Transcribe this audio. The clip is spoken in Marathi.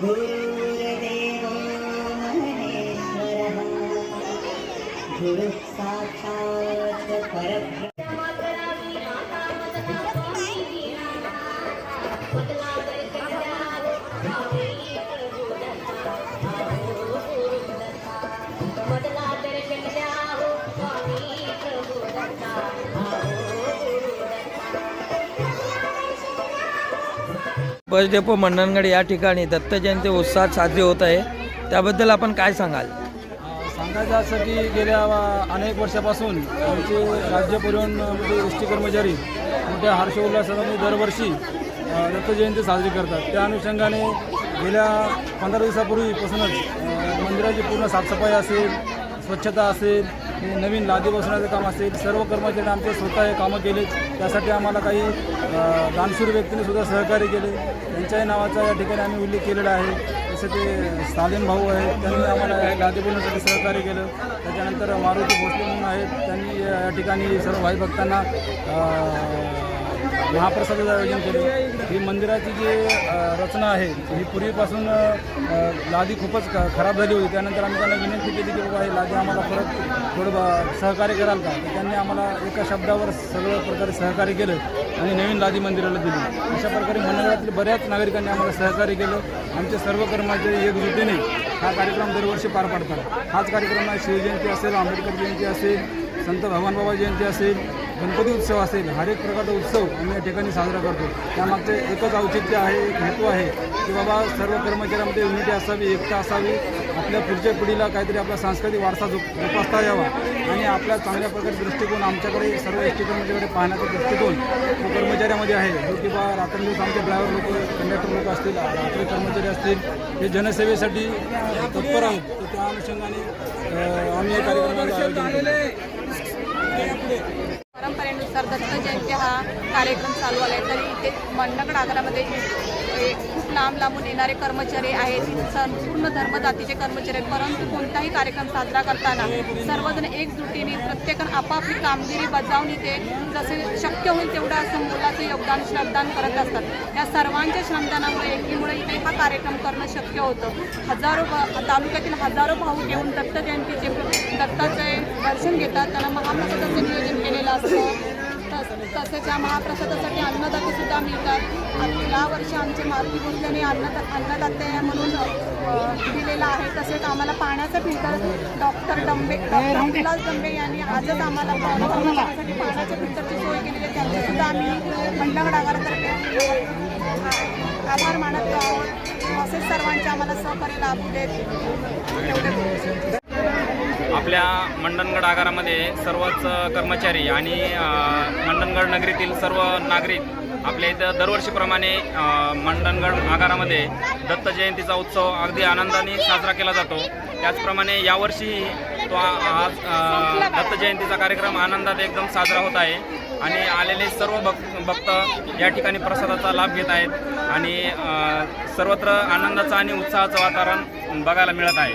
good. बस डेपो मंडणगड या ठिकाणी दत्त जयंती उत्साहात साजरी होत आहे. त्याबद्दल आपण काय सांगाल? सांगायचं असं की गेल्या अनेक वर्षापासून आमचे राज्य परिवहन म्हणजे एस टी कर्मचारी मोठ्या हर्षोल्लासाने दरवर्षी दत्तजयंती दत्त जयंती साजरी करतात. त्या अनुषंगाने गेल्या पंधरा दिवसापूर्वीपासूनच मंदिराची पूर्ण साफसफाई असेल स्वच्छता असेल हे नवीन लादी बसवण्याचं काम असेल सर्व कर्मचारी आमचे स्वतः हे कामं केले. त्यासाठी आम्हाला काही दानशूर व्यक्तीने सुद्धा सहकार्य केले. त्यांच्याही नावाचा या ठिकाणी आम्ही उल्लेख केलेला आहे. जसं ते सालेम भाऊ आहेत त्यांनी आम्हाला या लादी बोलण्यासाठी सहकार्य केलं. त्याच्यानंतर मारुती भोसले म्हणून आहेत त्यांनी या ठिकाणी सर्व भाई भक्तांना महाप्रसादाचं आयोजन केलं. ही मंदिराची जी रचना आहे ही पूर्वीपासून लादी खूपच ख खराब झाली होती. त्यानंतर आम्ही त्यांना विनंती केली की बाबा ही लादी आम्हाला परत थोडं सहकार्य कराल का? तर त्यांनी आम्हाला एका शब्दावर सगळं प्रकारे सहकार्य केलं आणि नवीन लादी मंदिराला दिली. अशा प्रकारे मंडळातील बऱ्याच नागरिकांनी आम्हाला सहकार्य केलं. आमचे सर्व कर्मचारी एकजुटीने हा कार्यक्रम दरवर्षी पार पाडतात. हाच कार्यक्रम शिवजयंती असेल आंबेडकर जयंती असेल संत भगवानबाबा जयंती असेल गणपती उत्सव असेल हर एक प्रकारचा उत्सव आम्ही या ठिकाणी साजरा करतो. त्यामागचे एकच औचित्य आहे एक हेतू आहे की बाबा सर्व कर्मचाऱ्यांमध्ये युनिटी असावी एकता असावी. आपल्या पुढच्या पिढीला काहीतरी आपला सांस्कृतिक वारसा जोपासता यावा. आणि आपल्या चांगल्या प्रकारे दृष्टिकोन आमच्याकडे सर्व एस टी कर्मचाऱ्याकडे पाहण्याचा दृष्टिकोन तो कर्मचाऱ्यामध्ये आहे. जो की बा रात्रंदिवस आमचे ड्रायव्हर लोक कंडक्टर लोक असतील रात्री कर्मचारी असतील हे जनसेवेसाठी तत्पर आहोत. तर त्या अनुषंगाने आम्ही या कार्यक्रमाचं आयोजन केलं परंपरेनुसार दत्त जयंती हा कार्यक्रम चालू आला आहे तरी इथे मंडकड आगारामध्ये खूप लांब लांबून येणारे कर्मचारी आहेत. संपूर्ण धर्म जातीचे कर्मचारी आहेत. परंतु कोणताही कार्यक्रम साजरा करताना सर्वजण एकजुटीने प्रत्येकानं आपापली कामगिरी बजावून इथे जसे शक्य होईल तेवढं असं मुलाचं योगदान श्रमदान करत असतात. या सर्वांच्या श्रमदानामुळे एकीमुळे इथे हा कार्यक्रम करणं शक्य होतं. हजारो तालुक्यातील हजारो भाऊ घेऊन दत्त जयंतीचे दत्ताचे दर्शन घेतात. त्यांना महाप्रसादाचं नियोजन केलेलं असतं. तसेच या महाप्रसादासाठी अन्नदाते सुद्धा मिळतात. या वर्षी आमचे मारुती भोसलेने अन्न अन्नदाते म्हणून दिलेला दिलेलं आहे. तसेच आम्हाला पाण्याचं filter doctor Dambe doctor Vilas Dambe यांनी आजच आम्हाला पाण्याच्या फिल्टरची सोय केलेली आहे. त्यांचे सुद्धा आम्ही मंडळ आगारातर्फे आभार मानत आहोत. असेच सर्वांचे आम्हाला सहकार्य लाभ देत एवढे आपल्या मंडणगड आगारामध्ये सर्वच कर्मचारी आणि मंडणगड नगरीतील सर्व नागरिक आपल्या इथं दरवर्षीप्रमाणे मंडणगड आगारामध्ये दत्त जयंतीचा उत्सव अगदी आनंदाने साजरा केला जातो. त्याचप्रमाणे यावर्षीही तो आज दत्त जयंतीचा कार्यक्रम आनंदात एकदम साजरा होत आहे आणि आलेले सर्व भक्त भक्त या ठिकाणी प्रसादाचा लाभ घेत आहेत आणि सर्वत्र आनंदाचं आणि उत्साहाचं वातावरण बघायला मिळत आहे.